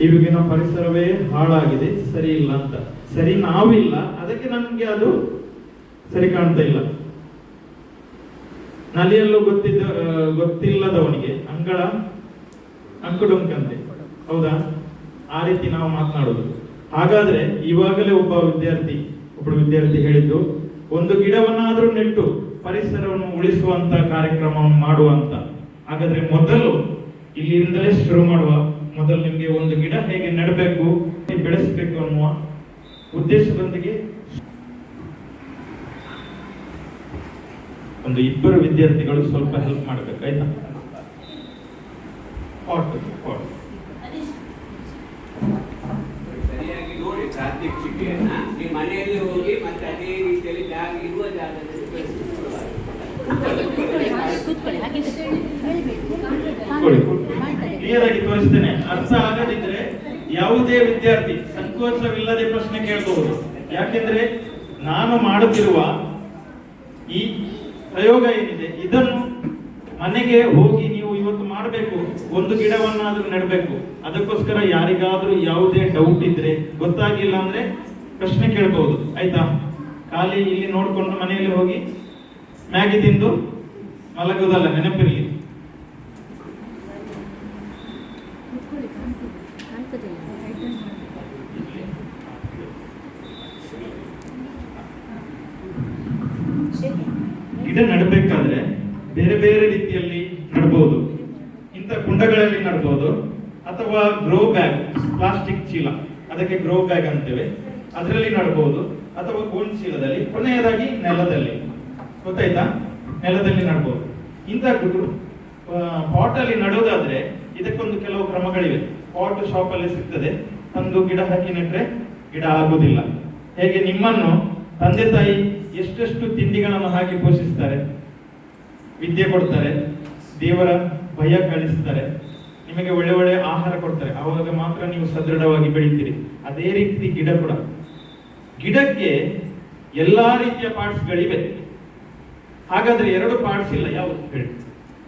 ಇವಾಗಿನ ಪರಿಸರವೇ ಹಾಳಾಗಿದೆ ಸರಿ ಇಲ್ಲ ಅಂತ. ಸರಿ, ನಾವಿಲ್ಲ. ಅದಕ್ಕೆ ನಮ್ಗೆ ಅದು ಸರಿ ಕಾಣ್ತಾ ಇಲ್ಲ. ನಲಿಯಲ್ಲೂ ಗೊತ್ತಿದ್ದ ಗೊತ್ತಿಲ್ಲದವನಿಗೆ ಅಂಗಳ ಅಂಕುಡೊಂಕಂತೆ. ಹೌದಾ? ಆ ರೀತಿ ನಾವು ಮಾತನಾಡೋದು. ಹಾಗಾದ್ರೆ ಇವಾಗಲೇ ಒಬ್ಬ ವಿದ್ಯಾರ್ಥಿ ಒಬ್ಬ ವಿದ್ಯಾರ್ಥಿ ಹೇಳಿದ್ದು, ಒಂದು ಗಿಡವನ್ನಾದ್ರೂ ನೆಟ್ಟು ಪರಿಸರವನ್ನು ಉಳಿಸುವಂತ ಕಾರ್ಯಕ್ರಮವನ್ನು ಮಾಡುವಂತ. ಹಾಗಾದ್ರೆ ಮೊದಲು ಇಲ್ಲಿಂದಲೇ ಶುರು ಮಾಡುವ ಮೊದಲು ನಿಮಗೆ ಒಂದು ಗಿಡ ಹೇಗೆ ನೆಡಬೇಕು ಬೆಳೆಸಬೇಕು ಅನ್ನುವ ಉದ್ದೇಶದೊಂದಿಗೆ ಒಂದು ಇಬ್ಬರು ವಿದ್ಯಾರ್ಥಿಗಳು ಸ್ವಲ್ಪ ಹೆಲ್ಪ್ ಮಾಡ್ಬೇಕು ಆಯ್ತಾ? ಪಾಟ್ ಪಾಟ್ ಸರಿಯಾಗಿ ನೋಡಿ ಪ್ರಾತ್ಯಕ್ಷಿಕೆಯನ್ನ ನೀವು ಮನೆಯಲ್ಲಿ ಹೋಗಿ ಮತ್ತೆ ಅದೇ ರೀತಿಯಲ್ಲಿ ಜಾಗ ಇರುವ ಜಾಗದಲ್ಲಿ ಕೂತ್ಕೊಳ್ಳಿ ಹಾಗೆ ಹೇಳಬೇಕು. ಕ್ಲಿಯರ್ ಆಗಿ ತೋರಿಸ್ತೇನೆ. ಅರ್ಥ ಆಗದಿದ್ರೆ ಯಾವುದೇ ವಿದ್ಯಾರ್ಥಿ ಸಂಕೋಚವಿಲ್ಲದೆ ಪ್ರಶ್ನೆ ಕೇಳಬಹುದು. ಯಾಕೆಂದ್ರೆ ನಾನು ಮಾಡುತ್ತಿರುವ ಈ ಪ್ರಯೋಗ ಏನಿದೆ, ಇದನ್ನು ಮನೆಗೆ ಹೋಗಿ ನೀವು ಇವತ್ತು ಮಾಡಬೇಕು, ಒಂದು ಗಿಡವನ್ನಾದ್ರೂ ನೆಡಬೇಕು. ಅದಕ್ಕೋಸ್ಕರ ಯಾರಿಗಾದ್ರೂ ಯಾವುದೇ ಡೌಟ್ ಇದ್ರೆ ಗೊತ್ತಾಗಿಲ್ಲ ಅಂದ್ರೆ ಪ್ರಶ್ನೆ ಕೇಳಬಹುದು. ಆಯ್ತಾ? ಖಾಲಿ ಇಲ್ಲಿ ನೋಡ್ಕೊಂಡು ಮನೆಯಲ್ಲಿ ಹೋಗಿ ಮ್ಯಾಗಿ ತಿಂದು ಮಲಗುವುದಲ್ಲ, ನೆನಪಿರಲಿ ಕೂತ್ಕೊಳ್ಳಿ ಕಾಣ್ತದೆ ಗಿಡ ನೆಡಬೇಕಾದ್ರೆ ಬೇರೆ ಬೇರೆ ರೀತಿಯಲ್ಲಿ ನಡ್ಬೋದು. ಇಂಥ ಕುಂಡಗಳಲ್ಲಿ ನಡ್ಬೋದು. ಅಥವಾ ಗ್ರೋ ಬ್ಯಾಗ್ ಪ್ಲಾಸ್ಟಿಕ್ ಚೀಲ. ಅದಕ್ಕೆ ಗ್ರೋ ಬ್ಯಾಗ್ ಅಂತೇವೆ. ಅದರಲ್ಲಿ ನಡ್ಬೋದು. ಅಥವಾ ಗೋಣ್ ಚೀಲದಲ್ಲಿ, ಕೊನೆಯದಾಗಿ ನೆಲದಲ್ಲಿ. ಗೊತ್ತಾಯ್ತಾ? ನೆಲದಲ್ಲಿ ನಡ್ಬೋದು. ಇಂಥ ಪಾಟ್ ಅಲ್ಲಿ ನಡೋದಾದ್ರೆ ಇದಕ್ಕೊಂದು ಕೆಲವು ಕ್ರಮಗಳಿವೆ. ಪಾಟ್ ಶಾಪ್ ಅಲ್ಲಿ ಸಿಗ್ತದೆ. ತಂದು ಗಿಡ ಹಾಕಿ ನೆಟ್ರೆ ಗಿಡ ಆಗುದಿಲ್ಲ. ಹೇಗೆ ನಿಮ್ಮನ್ನು ತಂದೆ ತಾಯಿ ಎಷ್ಟೆಷ್ಟು ತಿಂಡಿಗಳನ್ನು ಹಾಕಿ ಪೋಷಿಸ್ತಾರೆ, ವಿದ್ಯೆ ಕೊಡ್ತಾರೆ, ದೇವರ ಭಯ ಕಳಿಸ್ತಾರೆ, ನಿಮಗೆ ಒಳ್ಳೆ ಒಳ್ಳೆ ಆಹಾರ ಕೊಡ್ತಾರೆ ಆವಾಗ ಮಾತ್ರ ನೀವು ಸದೃಢವಾಗಿ ಬೆಳಿತೀರಿ. ಅದೇ ರೀತಿ ಗಿಡ ಕೂಡ. ಗಿಡಕ್ಕೆ ಎಲ್ಲಾ ರೀತಿಯ ಪಾರ್ಟ್ಸ್ಗಳಿವೆ ಹಾಗಾದ್ರೆ ಎರಡು ಪಾರ್ಟ್ಸ್ ಇಲ್ಲ, ಯಾವುದು ಹೇಳಿ.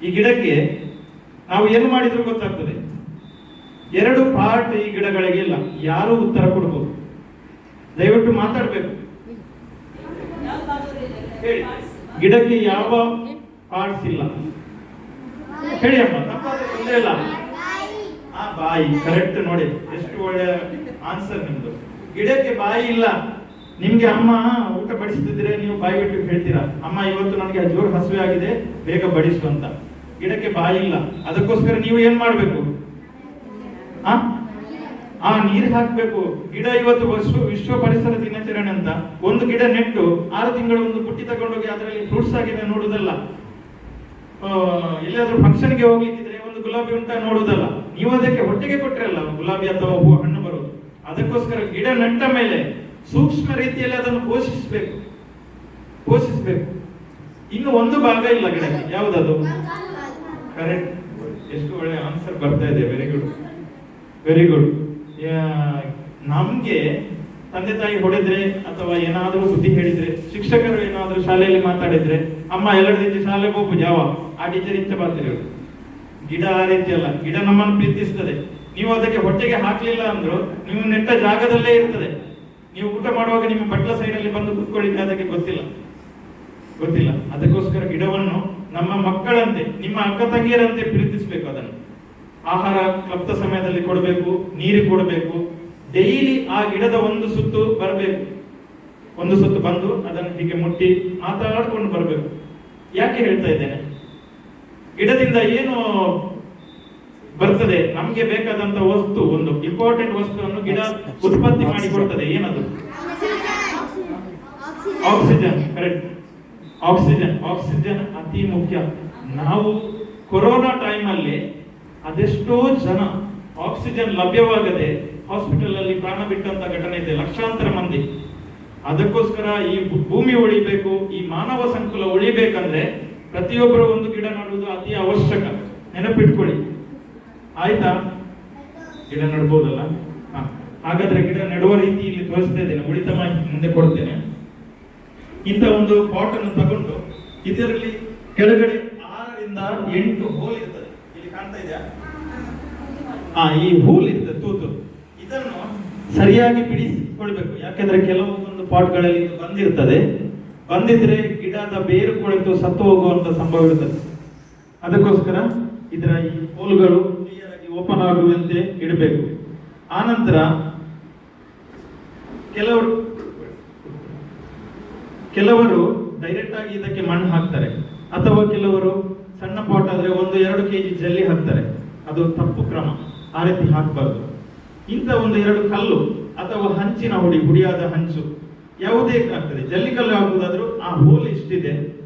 ಈ ಗಿಡಕ್ಕೆ ನಾವು ಏನು ಮಾಡಿದ್ರು ಗೊತ್ತಾಗ್ತದೆ. ಎರಡು ಪಾರ್ಟ್ ಈ ಗಿಡಗಳಿಗೆ ಇಲ್ಲ. ಯಾರು ಉತ್ತರ ಕೊಡ್ಬೋದು? ದಯವಿಟ್ಟು ಮಾತಾಡ್ಬೇಕು. ಹೇಳಿ. ಗಿಡಕ್ಕೆ ಯಾವ ಪಾರ್ಟ್ಸ್ ಇಲ್ಲ? ಹೇಳಿ ಅಮ್ಮ, ತಪ್ಪಾದ್ರೆ ಇಲ್ಲ. ಆ ಬಾಯಿ ಕರೆಕ್ಟ್ ನೋಡಿ, ಎಷ್ಟು ಒಳ್ಳೆಯ ಆನ್ಸರ್ ನಿಮ್ದು. ಗಿಡಕ್ಕೆ ಬಾಯಿ ಇಲ್ಲ. ನಿಮ್ಗೆ ಅಮ್ಮ ಊಟ ಬಡಿಸ್ತಿದ್ರೆ ನೀವು ಬಾಯಿ ಬಿಟ್ಟು ಹೇಳ್ತೀರಾ? ಅಮ್ಮ, ಇವತ್ತು ನನಗೆ ಜೋರು ಹಸುವೆ ಆಗಿದೆ, ಬೇಗ ಬಡಿಸು ಅಂತ. ಗಿಡಕ್ಕೆ ಬಾಯಿ ಇಲ್ಲ. ಅದಕ್ಕೋಸ್ಕರ ನೀವು ಏನ್ ಮಾಡ್ಬೇಕು? ಆ? ಆ ನೀರು ಹಾಕ್ಬೇಕು. ಗಿಡ ಇವತ್ತು ವಿಶ್ವ ವಿಶ್ವ ಪರಿಸರ ದಿನಾಚರಣೆ ಅಂತ. ಒಂದು ಗಿಡ ನೆಟ್ಟು ಆರು ತಿಂಗಳು ಒಂದು ಪುಟ್ಟಿ ತಗೊಂಡೋಗಿ ಅದರಲ್ಲಿ ಫ್ರೂಟ್ಸ್ ಆಗಿದೆ ನೋಡುದಲ್ಲ. ಎಲ್ಲಾದ್ರೂ ಫಂಕ್ಷನ್ಗೆ ಹೋಗ್ಲಿಕ್ಕಿದ್ರೆ ಒಂದು ಗುಲಾಬಿ ಉಂಟ ನೋಡುದಲ್ಲ. ನೀವು ಅದಕ್ಕೆ ಹೊಟ್ಟೆಗೆ ಕೊಟ್ಟಿರಲ್ಲ ಗುಲಾಬಿ ಅಥವಾ ಹೂ ಹಣ್ಣು ಬರುವುದು ಅದಕ್ಕೋಸ್ಕರ ಗಿಡ ನೆಟ್ಟ ಮೇಲೆ ಸೂಕ್ಷ್ಮ ರೀತಿಯಲ್ಲಿ ಅದನ್ನು ಪೋಷಿಸಬೇಕು. ಪೋಷಿಸಬೇಕು. ಇನ್ನು ಒಂದು ಭಾಗ ಇಲ್ಲ ಗಿಡ ಯಾವುದದು? ಕರೆಕ್ಟ್ ಎಷ್ಟು ಒಳ್ಳೆ ಆನ್ಸರ್ ಬರ್ತಾ ಇದೆ. ವೆರಿ ಗುಡ್ ವೆರಿ ಗುಡ್ ನಮ್ಗೆ ತಂದೆ ತಾಯಿ ಹೊಡೆದ್ರೆ ಅಥವಾ ಏನಾದರೂ ಬುದ್ಧಿ ಹೇಳಿದ್ರೆ, ಶಿಕ್ಷಕರು ಏನಾದರೂ ಶಾಲೆಯಲ್ಲಿ ಮಾತಾಡಿದ್ರೆ, ಅಮ್ಮ ರೀತಿ ಶಾಲೆಗೆ ಹೋಗು, ಜಾವ. ಆ ಟೀಚರ್ ಇಂಚ ಬರ್ತೀರಿ ಗಿಡ ಆ ರೀತಿ ಅಲ್ಲ. ಗಿಡ ನಮ್ಮನ್ನು ಪ್ರೀತಿಸ್ತದೆ. ನೀವು ಅದಕ್ಕೆ ಹೊಟ್ಟೆಗೆ ಹಾಕ್ಲಿಲ್ಲ ಅಂದ್ರು, ನೀವು ನೆಟ್ಟ ಜಾಗದಲ್ಲೇ ಇರ್ತದೆ. ನೀವು ಊಟ ಮಾಡುವಾಗ ನಿಮ್ಮ ಬಟ್ಲ ಸೈಡಲ್ಲಿ ಬಂದು ಕುತ್ಕೊಳ್ಳಿಕ್ಕೆ ಅದಕ್ಕೆ ಗೊತ್ತಿಲ್ಲ. ಗೊತ್ತಿಲ್ಲ. ಅದಕ್ಕೋಸ್ಕರ ಗಿಡವನ್ನು ನಮ್ಮ ಮಕ್ಕಳಂತೆ, ನಿಮ್ಮ ಅಕ್ಕ ತಂಗಿಯರಂತೆ ಪ್ರೀತಿಸಬೇಕು ಅದನ್ನು. ಆಹಾರ ಕಪ್ತ ಸಮಯದಲ್ಲಿ ಕೊಡಬೇಕು, ನೀರು ಕೊಡಬೇಕು. ಡೈಲಿ ಆ ಗಿಡದ ಒಂದು ಸುತ್ತು ಬರಬೇಕು. ಒಂದು ಸುತ್ತು ಬಂದು ಅದನ್ನು ಹೀಗೆ ಮುಟ್ಟಿ ಮಾತಾಡ್ಕೊಂಡು ಬರಬೇಕು. ಯಾಕೆ ಹೇಳ್ತಾ ಇದ್ದೇನೆ? ಗಿಡದಿಂದ ಏನು ಬರ್ತದೆ? ನಮ್ಗೆ ಬೇಕಾದಂತ ವಸ್ತು ಒಂದು ಇಂಪಾರ್ಟೆಂಟ್ ವಸ್ತುವನ್ನು ಗಿಡ ಉತ್ಪತ್ತಿ ಮಾಡಿ ಕೊಡ್ತದೆ. ಏನದು? ಆಕ್ಸಿಜನ್. ಕರೆಕ್ಟ್. ಆಕ್ಸಿಜನ್. ಆಕ್ಸಿಜನ್ ಅತಿ ಮುಖ್ಯ. ನಾವು ಕೊರೋನಾ ಟೈಮ್ ಅಲ್ಲಿ ಅದೆಷ್ಟೋ ಜನ ಆಕ್ಸಿಜನ್ ಲಭ್ಯವಾಗದೆ ಹಾಸ್ಪಿಟಲ್ ಅಲ್ಲಿ ಪ್ರಾಣ ಬಿಟ್ಟಂತ ಘಟನೆ ಇದೆ, ಲಕ್ಷಾಂತರ ಮಂದಿ. ಅದಕ್ಕೋಸ್ಕರ ಈ ಭೂಮಿ ಉಳಿಬೇಕು, ಈ ಮಾನವ ಸಂಕುಲ ಉಳಿಬೇಕಂದ್ರೆ ಪ್ರತಿಯೊಬ್ಬರು ಒಂದು ಗಿಡ ನೆಡುವುದು ಅತಿ ಅವಶ್ಯಕ. ನೆನಪಿಟ್ಕೊಳ್ಳಿ. ಆಯ್ತಾ? ಗಿಡ ನೆಡ್ಬೋದಲ್ಲ. ಹಾಗಾದ್ರೆ ಗಿಡ ನೆಡುವ ರೀತಿ ಇಲ್ಲಿ ತೋರಿಸ್ತಾ ಇದ್ದೇನೆ ಉಳಿತ ಮಾಹಿತಿ ಮುಂದೆ ಕೊಡ್ತೇನೆ. ಇಂಥ ಒಂದು ಪಾಟ್ ಅನ್ನು ತಗೊಂಡು ಇದರಲ್ಲಿ ಕೆಳಗಡೆ ಆರರಿಂದ ಎಂಟು ಹೋಲ್ ಇದೆಯಾ ಹಾ ಈ ಹೂಲ್ ತೂತು. ಸರಿಯಾಗಿ ಬಿಡಿಸಿಕೊಳ್ಬೇಕು. ಯಾಕೆಂದ್ರೆ ಕೆಲವೊಂದು ಪಾಟ್ಗಳಲ್ಲಿ ಇದು ಬಂದಿರ್ತದೆ. ಬಂದಿದ್ರೆ ಗಿಡದ ಬೇರು ಕುಳಿತು ಸತ್ತು ಹೋಗುವಂತ ಸಂಭವ ಇರುತ್ತದೆ ಅದಕ್ಕೋಸ್ಕರ ಇದರ ಈ ಹೋಲ್ಗಳು ಕ್ಲಿಯರ್ ಆಗಿ ಓಪನ್ ಆಗುವಂತೆ ಇಡಬೇಕು. ಆನಂತರ ಕೆಲವರು ಕೆಲವರು ಡೈರೆಕ್ಟ್ ಆಗಿ ಇದಕ್ಕೆ ಮಣ್ಣು ಹಾಕ್ತಾರೆ. ಅಥವಾ ಕೆಲವರು ಸಣ್ಣ ಪಾಟ್ ಆದರೆ ಒಂದು ಎರಡು ಕೆಜಿ ಜಲ್ಲಿ ಹಾಕ್ತಾರೆ. ಅದು ತಪ್ಪು ಕ್ರಮ. ಆ ರೀತಿ ಹಾಕಬಾರ್ದು. ಇಂಥ ಒಂದು ಎರಡು ಕಲ್ಲು ಅಥವಾ ಹಂಚಿನ ಹುಡಿ, ಹುಡಿಯಾದ ಹಂಚು ಯಾವುದೇ ಆಗ್ತದೆ. ಜಲ್ಲಿ ಕಲ್ಲು ಹಾಕುವುದಾದ್ರೂ ಆ ಹೋಲ್ ಎಷ್ಟಿದೆ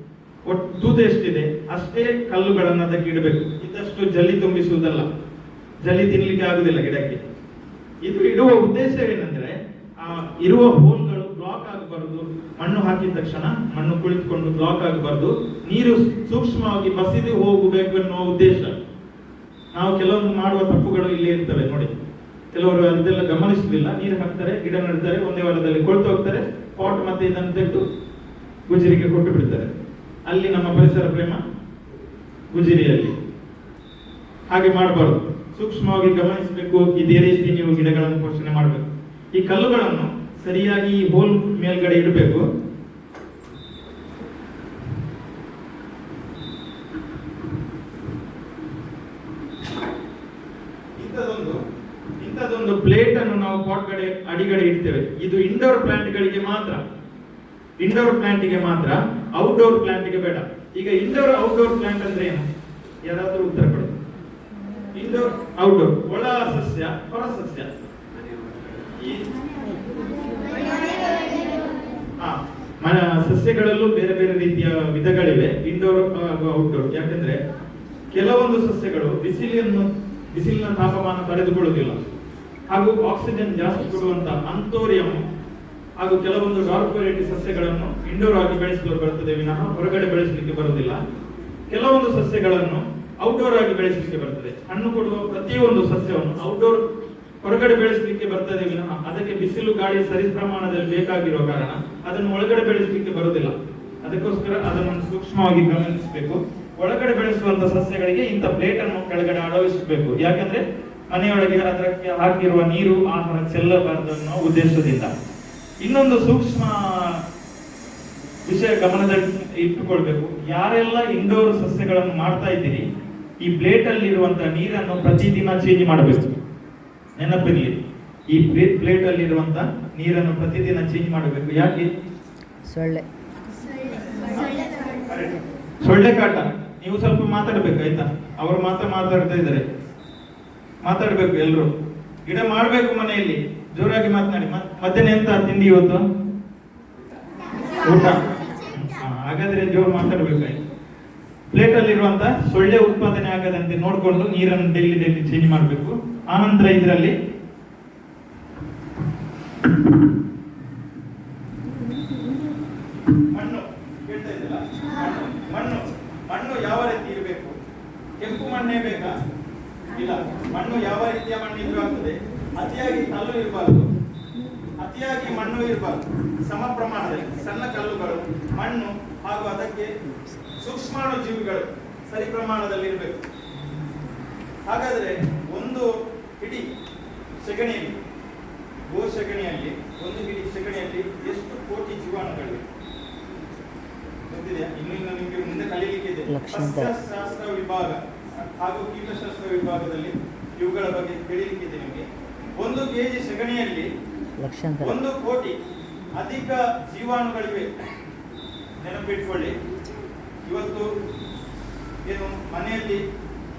ತೂತು ಎಷ್ಟಿದೆ, ಅಷ್ಟೇ ಕಲ್ಲುಗಳನ್ನು ಅದಕ್ಕೆ ಇಡಬೇಕು. ಇದಷ್ಟು ಜಲ್ಲಿ ತುಂಬಿಸುವುದಲ್ಲ. ಜಲ್ಲಿ ತಿನ್ಲಿಕ್ಕೆ ಆಗುದಿಲ್ಲ ಗಿಡಕ್ಕೆ. ಇದು ಇಡುವ ಉದ್ದೇಶ ಏನಂದ್ರೆ, ಆ ಇರುವ ಹೋಲ್ಗಳು ಆಗಬಾರದು ಮಣ್ಣು ಹಾಕಿದ ತಕ್ಷಣ ಮಣ್ಣು ಕುಳಿತುಕೊಂಡು ಬ್ಲಾಕ್ ಆಗಬಾರ್ದು ನೀರು ಸೂಕ್ಷ್ಮವಾಗಿ ಬಸಿದು ಹೋಗಬೇಕು ಅನ್ನೋ ಉದ್ದೇಶ. ನಾವು ಕೆಲವೊಂದು ಮಾಡುವ ತಪ್ಪುಗಳು ಇಲ್ಲೇ ಇರ್ತವೆ ನೋಡಿ. ಕೆಲವರು ಅದೆಲ್ಲ ಗಮನಿಸಲಿಲ್ಲ ನೀರು ಹಾಕ್ತಾರೆ, ಗಿಡ ನೆಡ್ತಾರೆ, ಒಂದೇ ವಾರದಲ್ಲಿ ಕೊಳ್ತು ಹೋಗ್ತಾರೆ, ಪಾಟ್ ಮತ್ತೆ ಇದನ್ನು ತೆಗೆದು ಗುಜರಿಗೆ ಕೊಟ್ಟು ಬಿಡ್ತಾರೆ. ಅಲ್ಲಿ ನಮ್ಮ ಪರಿಸರ ಪ್ರೇಮ ಗುಜರಿಯಲ್ಲಿ. ಹಾಗೆ ಮಾಡಬಾರ್ದು. ಸೂಕ್ಷ್ಮವಾಗಿ ಗಮನಿಸಬೇಕು. ಇದೇ ರೀತಿ ನೀವು ಗಿಡಗಳನ್ನು ಪೋಷಣೆ ಮಾಡಬೇಕು. ಈ ಕಲ್ಲುಗಳನ್ನು ಸರಿಯಾಗಿ ಈ ಹೋಲ್ ಮೇಲ್ಗಡೆ ಇಡಬೇಕು. ಇಂಥದೊಂದು ಪ್ಲೇಟ್ ಅನ್ನು ನಾವು ಪಾಟ್ ಕಡೆ, ಅಡಿಗಡೆ ಇಡ್ತೇವೆ. ಇದು ಇಂಡೋರ್ ಪ್ಲಾಂಟ್ ಗಳಿಗೆ ಮಾತ್ರ. ಇಂಡೋರ್ ಪ್ಲಾಂಟಿಗೆ ಮಾತ್ರ. ಔಟ್ಡೋರ್ ಪ್ಲಾಂಟಿಗೆ ಬೇಡ. ಈಗ ಇಂಡೋರ್ ಔಟ್ಡೋರ್ ಪ್ಲಾಂಟ್ ಅಂದ್ರೆ ಏನು? ಯಾರಾದರೂ ಉತ್ತರ ಕೊಡಿ. ಇಂಡೋರ್ ಔಟ್ಡೋರ್ ಒಳ ಸಸ್ಯ, ಹೊರ ಸಸ್ಯ. ಸಸ್ಯಗಳಲ್ಲೂ ಬೇರೆ ಬೇರೆ ರೀತಿಯ ವಿಧಗಳಿವೆ ಇಂಡೋರ್ ಹಾಗೂ ಔಟ್ಡೋರ್ ಯಾಕಂದ್ರೆ ಕೆಲವೊಂದು ಸಸ್ಯಗಳು ಬಿಸಿಲನ್ನು, ಬಿಸಿಲಿನ ತಾಪಮಾನ ತಡೆದುಕೊಳ್ಳುವುದಿಲ್ಲ. ಹಾಗೂ ಆಕ್ಸಿಜನ್ ಜಾಸ್ತಿ ಕೊಡುವಂತ ಅಂತೋರಿಯಂ ಹಾಗೂ ಕೆಲವೊಂದು ಡಾರ್ಕ್ ವೆರೈಟಿ ಸಸ್ಯಗಳನ್ನು ಇಂಡೋರ್ ಆಗಿ ಬೆಳೆಸಲು ಬರುತ್ತದೆ, ವಿನಃ ಹೊರಗಡೆ ಬೆಳೆಸಲಿಕ್ಕೆ ಬರುವುದಿಲ್ಲ. ಕೆಲವೊಂದು ಸಸ್ಯಗಳನ್ನು ಔಟ್ಡೋರ್ ಆಗಿ ಬೆಳೆಸಲಿಕ್ಕೆ ಬರ್ತದೆ ಹಣ್ಣು ಕೊಡುವ ಪ್ರತಿಯೊಂದು ಸಸ್ಯವನ್ನು ಔಟ್ಡೋರ್ ಹೊರಗಡೆ ಬೆಳೆಸಲಿಕ್ಕೆ ಬರ್ತದೆ ವಿನಃ ಅದಕ್ಕೆ ಬಿಸಿಲು, ಗಾಳಿ, ಸರಿ ಪ್ರಮಾಣದಲ್ಲಿ ಬೇಕಾಗಿರೋ ಕಾರಣ ಅದನ್ನು ಒಳಗಡೆ ಬೆಳೆಸಲಿಕ್ಕೆ ಬರುವುದಿಲ್ಲ. ಅದಕ್ಕೋಸ್ಕರ ಅದನ್ನು ಸೂಕ್ಷ್ಮವಾಗಿ ಗಮನಿಸಬೇಕು. ಒಳಗಡೆ ಬೆಳೆಸುವಂತ ಸಸ್ಯಗಳಿಗೆ ಇಂಥ ಪ್ಲೇಟ್ ಅನ್ನು ಕೆಳಗಡೆ ಅಳವಡಿಸಬೇಕು. ಯಾಕಂದ್ರೆ ಮನೆಯೊಳಗೆ ಅದಕ್ಕೆ ಹಾಕಿರುವ ನೀರು, ಆಹಾರ ಚೆಲ್ಲಬಾರದು ಅನ್ನೋ ಉದ್ದೇಶದಿಂದ. ಇನ್ನೊಂದು ಸೂಕ್ಷ್ಮ ವಿಷಯ ಗಮನದಲ್ಲಿ ಇಟ್ಟುಕೊಳ್ಬೇಕು. ಯಾರೆಲ್ಲ ಇಂಡೋರ್ ಸಸ್ಯಗಳನ್ನು ಮಾಡ್ತಾ ಇದ್ದೀರಿ, ಈ ಪ್ಲೇಟ್ ಅಲ್ಲಿ ಇರುವಂತಹ ನೀರನ್ನು ಪ್ರತಿದಿನ ಚೇಂಜ್ ಮಾಡಬೇಕು. ನೆನಪಿರ್ಲಿ. ಈ ಪ್ಲೇಟ್ ಅಲ್ಲಿ ಇರುವಂತ ನೀರನ್ನು ಪ್ರತಿದಿನ ಚೇಂಜ್ ಮಾಡಬೇಕು. ಯಾಕೆ? ಸೊಳ್ಳೆ. ಸೊಳ್ಳೆ ಕಾಟ. ನೀವು ಸ್ವಲ್ಪ ಮಾತಾಡ್ಬೇಕು ಆಯ್ತಾ? ಅವರು ಮಾತ್ರ ಮಾತಾಡ್ತಾ ಇದ್ದಾರೆ. ಮಾತಾಡ್ಬೇಕು ಎಲ್ಲರೂ ಗಿಡ ಮಾಡ್ಬೇಕು ಮನೆಯಲ್ಲಿ. ಜೋರಾಗಿ ಮಾತನಾಡಿ. ಮತ್- ಮಧ್ಯಾಹ್ನ ಎಂತ ತಿಂಡಿ ಇವತ್ತು? ಊಟ. ಹಾಗಾದ್ರೆ ಜೋರು ಮಾತಾಡ್ಬೇಕಾಯ್ತು ಪ್ಲೇಟ್ ಅಲ್ಲಿ ಇರುವಂತ ಸೊಳ್ಳೆ ಉತ್ಪಾದನೆ ಆಗದಂತೆ ನೋಡ್ಕೊಂಡು ನೀರನ್ನು ಡೈಲಿ ಡೈಲಿ ಚೇಂಜ್ ಮಾಡಬೇಕು. ಆನಂತರ ಇದರಲ್ಲಿ ಮಣ್ಣು ಕೇಳ್ತಾ ಇದ್ದಲ್ಲ ಮಣ್ಣು ಮಣ್ಣು ಯಾವ ರೀತಿ ಇರಬೇಕು? ಕೆಂಪು ಮಣ್ಣೇ ಬೇಕಾ? ಇಲ್ಲ, ಮಣ್ಣು ಯಾವ ರೀತಿಯ ಮಣ್ಣು ಇದ್ರೂ ಅತಿಯಾಗಿ ಕಲ್ಲು ಇರಬಾರ್ದು. ಅತಿಯಾಗಿ ಮಣ್ಣು ಇರಬಾರ್ದು. ಸಮ ಪ್ರಮಾಣದಲ್ಲಿ ಸಣ್ಣ ಕಲ್ಲುಗಳು, ಮಣ್ಣು ಹಾಗೂ ಅದಕ್ಕೆ ಸೂಕ್ಷ್ಮಾಣು ಜೀವಿಗಳು ಸರಿ ಪ್ರಮಾಣದಲ್ಲಿ ಇರಬೇಕು ಹಾಗಾದ್ರೆ ಒಂದು ಹಿಡಿ ಸೆಗಣಿಯಲ್ಲಿ ಗೋ ಸೆಗಣಿಯಲ್ಲಿ ಒಂದು ಹಿಡಿ ಸೆಗಣಿಯಲ್ಲಿ ಎಷ್ಟು ಕೋಟಿ ಜೀವಾಣುಗಳಿವೆ? ಗೊತ್ತಿದೆಯಾ ಇನ್ನು ಇನ್ನು ನಿಮಗೆ ಮುಂದೆ ಕಲಿಯಲಿಕ್ಕೆ ಇದೆ. ಸಸ್ಯಶಾಸ್ತ್ರ ವಿಭಾಗ ಹಾಗೂ ಕೀಟಶಾಸ್ತ್ರ ವಿಭಾಗದಲ್ಲಿ ಇವುಗಳ ಬಗ್ಗೆ ತಿಳಿಲಿಕ್ಕಿದೆ ನಿಮಗೆ. ಒಂದು ಕೆಜಿ ಸೆಗಣಿಯಲ್ಲಿ ಒಂದು ಕೋಟಿ ಅಧಿಕ ಜೀವಾಣುಗಳಿವೆ. ನೆನಪಿಟ್ಕೊಳ್ಳಿ ಇವತ್ತು ಏನು ಮನೆಯಲ್ಲಿ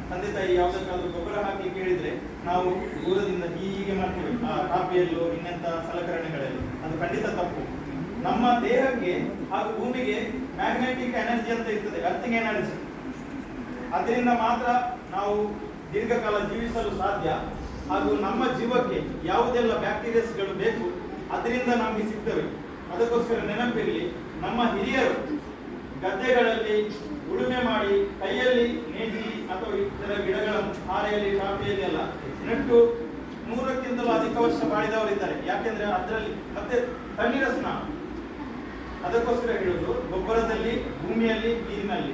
ತಂದೆ ತಾಯಿ ಯಾವುದಕ್ಕಾದ್ರೂ ಗೊಬ್ಬರ ಹಾಕಿ ಹೇಳಿದ್ರೆ ನಾವು ದೂರದಿಂದ ಹೀಗೆ ಮಾಡ್ತೇವೆ. ಆ ಕಾಪಿಯಲ್ಲೋ ಇನ್ನೆಂತ ಸಲಕರಣೆಗಳಲ್ಲಿ. ಅದು ಖಂಡಿತ ತಪ್ಪು. ನಮ್ಮ ದೇಹಕ್ಕೆ ಹಾಗೂ ಭೂಮಿಗೆ ಮ್ಯಾಗ್ನೆಟಿಕ್ ಎನರ್ಜಿ ಅಂತ ಇರ್ತದೆ. ಅರ್ಥಿಂಗ್ ಎನರ್ಜಿ ಅದರಿಂದ ಮಾತ್ರ ನಾವು ದೀರ್ಘಕಾಲ ಜೀವಿಸಲು ಸಾಧ್ಯ. ಹಾಗೂ ನಮ್ಮ ಜೀವಕ್ಕೆ ಯಾವುದೆಲ್ಲ ಬ್ಯಾಕ್ಟೀರಿಯಾಸ್ಗಳು ಬೇಕು, ಅದರಿಂದ ನಮಗೆ ಸಿಗ್ತವೆ. ಅದಕ್ಕೋಸ್ಕರ ನೆನಪಿರಲಿ, ನಮ್ಮ ಹಿರಿಯರು ಗದ್ದೆಗಳಲ್ಲಿ ಉಳುಮೆ ಮಾಡಿ ಕೈಯಲ್ಲಿ ನೇಜಿ ಅಥವಾ ಇತರ ಗಿಡಗಳನ್ನು ಹಾರೆಯಲ್ಲಿ ಕಾಪಿಯಲ್ಲಿ ಎಲ್ಲ ನೆಟ್ಟು ನೂರಕ್ಕಿಂತಲೂ ಅಧಿಕ ವರ್ಷ ಬಾಳಿದವರಿದ್ದಾರೆ ಯಾಕೆಂದ್ರೆ ಅದರಲ್ಲಿ ಮತ್ತೆ ತಣ್ಣೀರ ಸ್ನಾನ. ಅದಕ್ಕೋಸ್ಕರ ಹೇಳುದು, ಗೊಬ್ಬರದಲ್ಲಿ, ಭೂಮಿಯಲ್ಲಿ, ನೀರಿನಲ್ಲಿ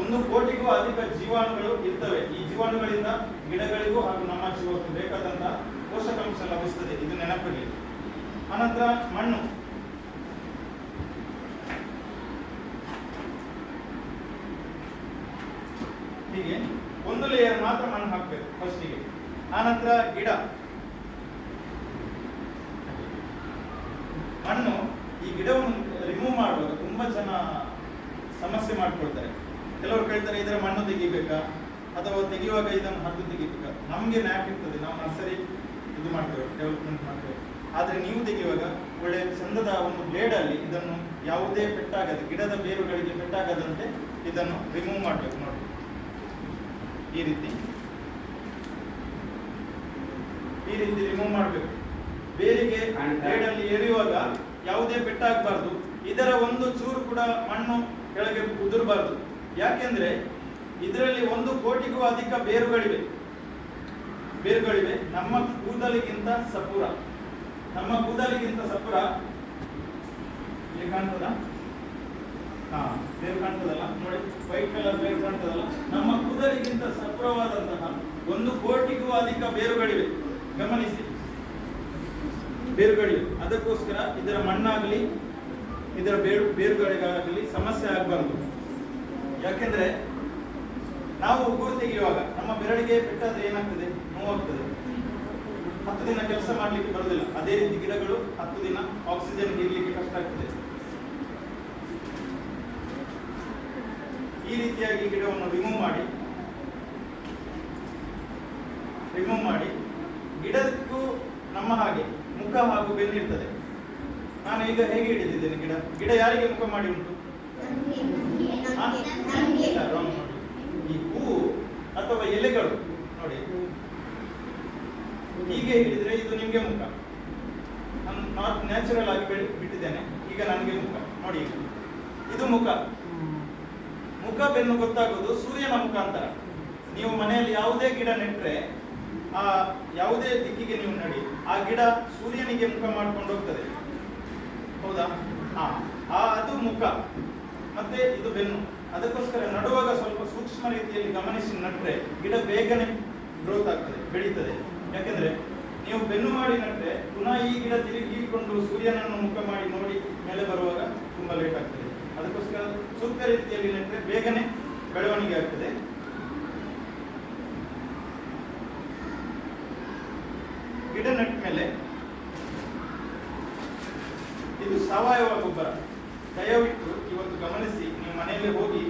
ಒಂದು ಕೋಟಿಗೂ ಅಧಿಕ ಜೀವಾಣುಗಳು ಇರ್ತವೆ. ಈ ಜೀವಾಣುಗಳಿಂದ ಗಿಡಗಳಿಗೂ ಹಾಗೂ ನಮ್ಮ ಜೀವಕ್ಕೂ ಬೇಕಾದಂತ ಪೋಷಕಾಂಶ ಲಭಿಸುತ್ತದೆ ಇದು ನೆನಪಿರಲಿ. ಅನಂತರ ಮಣ್ಣು ಹೀಗೆ ಒಂದು ಲೇಯರ್ ಮಾತ್ರ ಮಣ್ಣು ಹಾಕಬೇಕು ಫಸ್ಟಿಗೆ ಆನಂತರ ಗಿಡ. ಮಣ್ಣು ಈ ಗಿಡವನ್ನು ರಿಮೂವ್ ಮಾಡುವಾಗ ತುಂಬಾ ಜನ ಸಮಸ್ಯೆ ಮಾಡ್ಕೊಳ್ತಾರೆ. ಕೆಲವರು ಕೇಳ್ತಾರೆ ಇದರ ಮಣ್ಣು ತೆಗಿಬೇಕಾ? ಅಥವಾ ತೆಗೆಯುವಾಗ ಇದನ್ನು ಹದ್ದು ತೆಗಿಬೇಕಾ? ನಮಗೆ ನ್ಯಾಕ್ ಇರ್ತದೆ, ನಾವು ನರ್ಸರಿ ಇದು ಮಾಡ್ತೇವೆ ಡೆವಲಪ್ಮೆಂಟ್ ಮಾಡ್ತೇವೆ. ಆದ್ರೆ ನೀವು ತೆಗೆಯುವಾಗ ಒಳ್ಳೆ ಚಂದದ ಒಂದು ಬ್ಲೇಡ್ ಅಲ್ಲಿ ಇದನ್ನು ಯಾವುದೇ ಪೆಟ್ಟಾಗದೆ, ಗಿಡದ ಬೇರುಗಳಿಗೆ ಪೆಟ್ಟಾಗದಂತೆ ಇದನ್ನು ರಿಮೂವ್ ಮಾಡಬೇಕು ಈ ರೀತಿ. ಈ ರೀತಿ ರಿಮೂವ್ ಮಾಡಬೇಕು. ಬೇರಿಗೆ ಬ್ಲೇಡ್ ಅಲ್ಲಿ ಎಳೆಯುವಾಗ ಯಾವುದೇ ಪೆಟ್ಟಾಗಬಾರ್ದು ಇದರ ಒಂದು ಚೂರು ಕೂಡ ಮಣ್ಣು ಕೆಳಗೆ ಉದುರಬಾರ್ದು. ಯಾಕೆಂದ್ರೆ ಇದರಲ್ಲಿ ಒಂದು ಕೋಟಿಗೂ ಅಧಿಕ ಬೇರುಗಳಿವೆ. ಬೇರುಗಳಿವೆ. ನಮ್ಮ ಕೂದಲಿಗಿಂತ ಸಪುರ. ನಮ್ಮ ಕೂದಲಿಗಿಂತ ಸಪುರ. ಇಲ್ಲಿ ಕಾಣ್ತದ ಹಾ ಕಾಣ್ತದಲ್ಲ ನೋಡಿ, ವೈಟ್ ಕಲರ್ ಬೇರು ಕಾಣ್ತದಲ್ಲ ನಮ್ಮ ಕೂದಲಿಗಿಂತ ಸಪ್ರವಾದಂತಹ ಒಂದು ಕೋಟಿಗೂ ಅಧಿಕ ಬೇರುಗಳಿವೆ. ಗಮನಿಸಿ. ಬೇರುಗಳಿವೆ. ಅದಕ್ಕೋಸ್ಕರ ಇದರ ಮಣ್ಣಾಗಲಿ, ಇದರ ಬೇರು, ಬೇರುಗಳಿಗಾಗಲಿ ಸಮಸ್ಯೆ ಆಗಬಾರ್ದು. ಯಾಕೆಂದ್ರೆ, ನಾವು ಉಗುರು ತೆಗೆಯುವಾಗ ನಮ್ಮ ಬೆರಳಿಗೆ ಪೆಟ್ಟಾದ್ರೆ ಏನಾಗ್ತದೆ? ನೋವಾಗ್ತದೆ. ಹತ್ತು ದಿನ ಕೆಲಸ ಮಾಡಲಿಕ್ಕೆ ಬರೋದಿಲ್ಲ. ಅದೇ ರೀತಿ ಗಿಡಗಳು ಹತ್ತು ದಿನ ಆಕ್ಸಿಜನ್ ಇರಲಿಕ್ಕೆ ಕಷ್ಟ ಆಗ್ತದೆ. ಈ ರೀತಿಯಾಗಿ ಗಿಡವನ್ನು ರಿಮೂವ್ ಮಾಡಿ. ರಿಮೂವ್ ಮಾಡಿ. ಗಿಡಕ್ಕೂ ನಮ್ಮ ಹಾಗೆ ಮುಖ ಹಾಗೂ ಬೆನ್ನಿರ್ತದೆ ನಾನು ಈಗ ಹೇಗೆ ಹಿಡಿದಿದ್ದೇನೆ ಗಿಡ? ಗಿಡ ಯಾರಿಗೆ ಮುಖ ಮಾಡಿ ಉಂಟು. ಈ ಹೂವು ಅಥವಾ ಎಲೆಗಳು, ನೋಡಿ. ಹೀಗೆ ಹಿಡಿದ್ರೆ ಇದು ನಿಮ್ಗೆ ಮುಖ. ನಾನು ನ್ಯಾಚುರಲ್ ಆಗಿ ಬಿಟ್ಟಿದ್ದೇನೆ. ಈಗ ನನಗೆ ಮುಖ. ನೋಡಿ ಇದು ಮುಖ. ಮುಖ ಬೆನ್ನು ಗೊತ್ತಾಗೋದು ಸೂರ್ಯನ ಮುಖಾಂತರ. ನೀವು ಮನೆಯಲ್ಲಿ ಯಾವುದೇ ಗಿಡ ನೆಟ್ಟರೆ ಆ ಯಾವುದೇ ದಿಕ್ಕಿಗೆ ನೀವು ನಡಿ. ಆ ಗಿಡ ಸೂರ್ಯನಿಗೆ ಮುಖ ಮಾಡ್ಕೊಂಡು ಹೋಗ್ತದೆ. ಹೌದಾ? ಹಾ. ಆ, ಅದು ಮುಖ. ಮತ್ತೆ ಇದು ಬೆನ್ನು. ಅದಕ್ಕೋಸ್ಕರ ನಡುವಾಗ ಸ್ವಲ್ಪ ಸೂಕ್ಷ್ಮ ರೀತಿಯಲ್ಲಿ ಗಮನಿಸಿ ನಟ್ರೆ ಗಿಡ ಬೇಗನೆ ಗ್ರೋತ್ ಆಗ್ತದೆ, ಬೆಳೀತದೆ. ಯಾಕೆಂದ್ರೆ ನೀವು ಬೆನ್ನು ಮಾಡಿ ನಟ್ರೆ ಪುನಃ ಈ ಗಿಡ ತಿರುಗಿಕೊಂಡು ಸೂರ್ಯನನ್ನು ಮುಖ ಮಾಡಿ ನೋಡಿ, ಮೇಲೆ ಬರುವಾಗ ತುಂಬಾ ಲೇಟ್ ಆಗ್ತದೆ. ಅದಕ್ಕೋಸ್ಕರ ಸೂಕ್ತ ರೀತಿಯಲ್ಲಿ ನೆಟ್ಟರೆ ಬೇಗನೆ ಬೆಳವಣಿಗೆ ಆಗ್ತದೆ. ಗಿಡ ನೆಟ್ಟ ಮೇಲೆ ಇದು ಸಾವಯವ ಗೊಬ್ಬರ. ದಯವಿಟ್ಟು ಇವತ್ತು ಗಮನಿಸಿ, ನೀವು ಮನೆಯಲ್ಲಿ ಹೋಗಿ